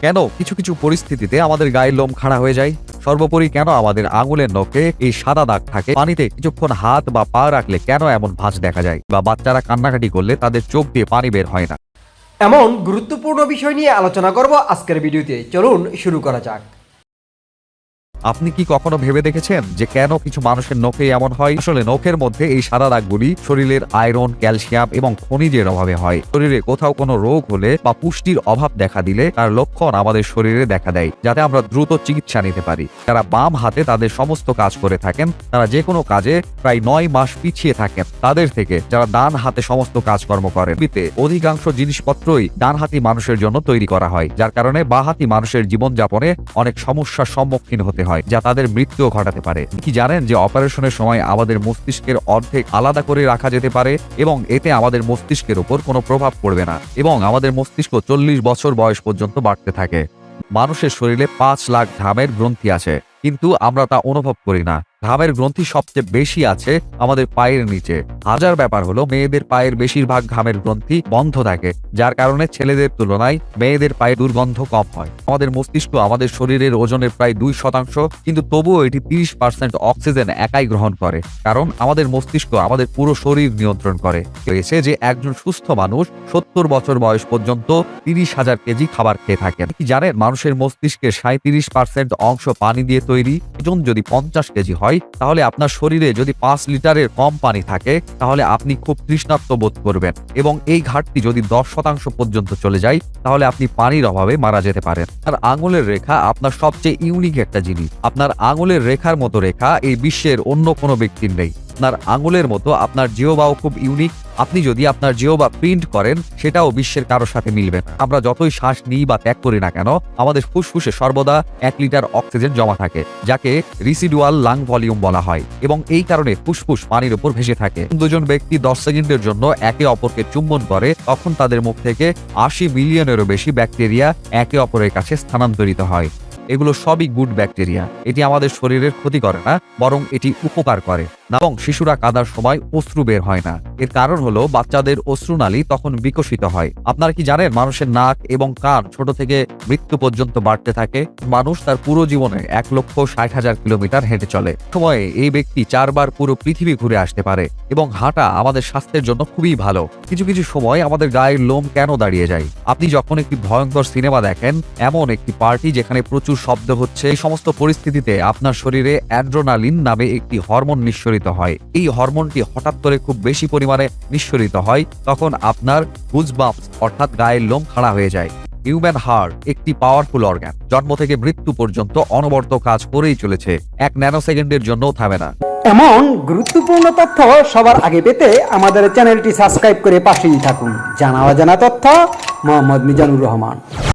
কেন? কিছু কিছু পরিস্থিতিতে আমাদের গায়ের লোম খাড়া হয়ে যায়। সর্বোপরি কেন আমাদের আঙুলের নখে এই সাদা দাগ থাকে? পানিতে কিছুক্ষণ হাত বা পা রাখলে কেন এমন ভাঁজ দেখা যায়? বা বাচ্চারা কান্নাকাটি করলে তাদের চোখ দিয়ে পানি বের হয় না? এমন গুরুত্বপূর্ণ বিষয় নিয়ে আলোচনা করব আজকের ভিডিওতে। চলুন শুরু করা যাক। আপনি কি কখনো ভেবে দেখেছেন যে কেন কিছু মানুষের নখে এমন হয়? আসলে নখের মধ্যে এই সাদা দাগগুলি শরীরের আয়রন, ক্যালসিয়াম এবং খনিজের অভাবে হয়। শরীরে কোথাও কোনো রোগ হলে বা পুষ্টির অভাব দেখা দিলে তার লক্ষণ আমাদের শরীরে দেখা দেয়, যাতে আমরা দ্রুত চিকিৎসা নিতে পারি। যারা বাম হাতে তাদের সমস্ত কাজ করে থাকেন, তারা যে কোনো কাজে প্রায় নয় মাস পিছিয়ে থাকেন। তাদের থেকে যারা ডান হাতে সমস্ত কাজকর্ম করেন অধিকাংশ জিনিসপত্রই ডানহাতি মানুষের জন্য তৈরি করা হয়, যার কারণে বাহাতি মানুষের জীবনযাপনে অনেক সমস্যার সম্মুখীন হতে হয়। যা তাদের মৃত্যুও ঘটাতে পারে। কি জানেন যে অপারেশনের সময় আমাদের মস্তিষ্কের অর্ধেক আলাদা করে রাখা যেতে পারে এবং এতে আমাদের মস্তিষ্কের উপর কোনো প্রভাব পড়বে না এবং আমাদের মস্তিষ্ক চল্লিশ বছর বয়স পর্যন্ত বাড়তে থাকে। মানুষের শরীরে পাঁচ লাখ ঘামের গ্রন্থি আছে, কিন্তু আমরা তা অনুভব করি না। ঘামের গ্রন্থি সবচেয়ে বেশি আছে আমাদের পায়ের নিচে। হাজার ব্যাপার হলো মেয়েদের পায়ের বেশিরভাগ ঘামের গ্রন্থি বন্ধ থাকে, যার কারণে ছেলেদের তুলনায় মেয়েদের পায়ে দুর্গন্ধ কম হয়। আমাদের মস্তিষ্ক আমাদের শরীরের ওজনের প্রায় দুই শতাংশ, কিন্তু তবুও এটি তিরিশ পার্সেন্ট অক্সিজেন একাই গ্রহণ করে, কারণ আমাদের মস্তিষ্ক আমাদের পুরো শরীর নিয়ন্ত্রণ করে। হয়েছে যে একজন সুস্থ মানুষ সত্তর বছর বয়স পর্যন্ত তিরিশ হাজার কেজি খাবার খেয়ে থাকেন। কি জানেন, মানুষের মস্তিষ্কের সাঁত্রিশ পার্সেন্ট অংশ পানি দিয়ে তৈরি যদি পঞ্চাশ কেজি হয় তাহলে আপনার শরীরে যদি পাঁচ লিটারের কম পানি থাকে, তাহলে আপনি খুব তৃষ্ণার্ত বোধ করবেন এবং এই ঘাটতি যদি দশ শতাংশ পর্যন্ত চলে যায়, তাহলে আপনি পানির অভাবে মারা যেতে পারেন। আর আঙুলের রেখা আপনার সবচেয়ে ইউনিক একটা জিনিস। আপনার আঙুলের রেখার মতো রেখা এই বিশ্বের অন্য কোনো ব্যক্তির নেই। আপনার আঙুলের মতো, আপনার জিওবাও খুব ইউনিক আপনি যদি আপনার জিও বা প্রিন্ট করেন, সেটাও বিশ্বের কারোর সাথে মিলবে না। আমরা যতই শ্বাস নিই বা ত্যাগ করি না কেন, আমাদের ফুসফুসে সর্বদা এক লিটার অক্সিজেন জমা থাকে, যাকে রিসিডুয়াল লাং ভলিউম বলা হয়। এবং এই কারণে ফুসফুস পানির উপর ভেসে থাকে। দুজন ব্যক্তি দশ সেকেন্ডের জন্য একে অপরকে চুম্বন করে, তখন তাদের মুখ থেকে আশি মিলিয়নেরও বেশি ব্যাকটেরিয়া একে অপরের কাছে স্থানান্তরিত হয়। এগুলো সবই গুড ব্যাকটেরিয়া এটি আমাদের শরীরের ক্ষতি করে না, বরং এটি উপকার করে। এবং শিশুরা কাদার সময় অশ্রু বের হয় না। এর কারণ হলো বাচ্চাদের অশ্রুনালী তখন বিকশিত হয়। আপনারা কি জানেন মানুষের নাক এবং কান ছোট থেকে মৃত্যু পর্যন্ত বাড়তে থাকে? মানুষ তার পুরো জীবনে এক লক্ষ ষাট হাজার কিলোমিটার হেঁটে চলে। সময়ে এই ব্যক্তি চারবার পুরো পৃথিবী ঘুরে আসতে পারে এবং হাঁটা আমাদের স্বাস্থ্যের জন্য খুবই ভালো। কিছু কিছু সময় আমাদের গায়ের লোম কেন দাঁড়িয়ে যায়? আপনি যখন একটি ভয়ঙ্কর সিনেমা দেখেন, এমন একটি পার্টি যেখানে প্রচুর শব্দ হচ্ছে, এই সমস্ত পরিস্থিতিতে আপনার শরীরে অ্যাড্রোনালিন নামে একটি হরমোন নিঃসরিত হয়। এই হরমোনটি হঠাৎ করে খুব বেশি পরিমাণে নিঃসরিত হয়, তখন আপনার গুজবাম্পস অর্থাৎ গায়ের লোম খাড়া হয়ে যায়। হিউম্যান হার্ট, একটি পাওয়ারফুল অর্গান জন্ম থেকে মৃত্যু পর্যন্ত অনবরত কাজ করেই চলেছে, এক ন্যানো সেকেন্ডের জন্যও থামে না। এমন গুরুত্বপূর্ণ তথ্য সবার আগে পেতে আমাদের চ্যানেলটি সাবস্ক্রাইব করে পাশেই থাকুন। জানা অজানা তথ্য, মোহাম্মদ মিজানুর রহমান।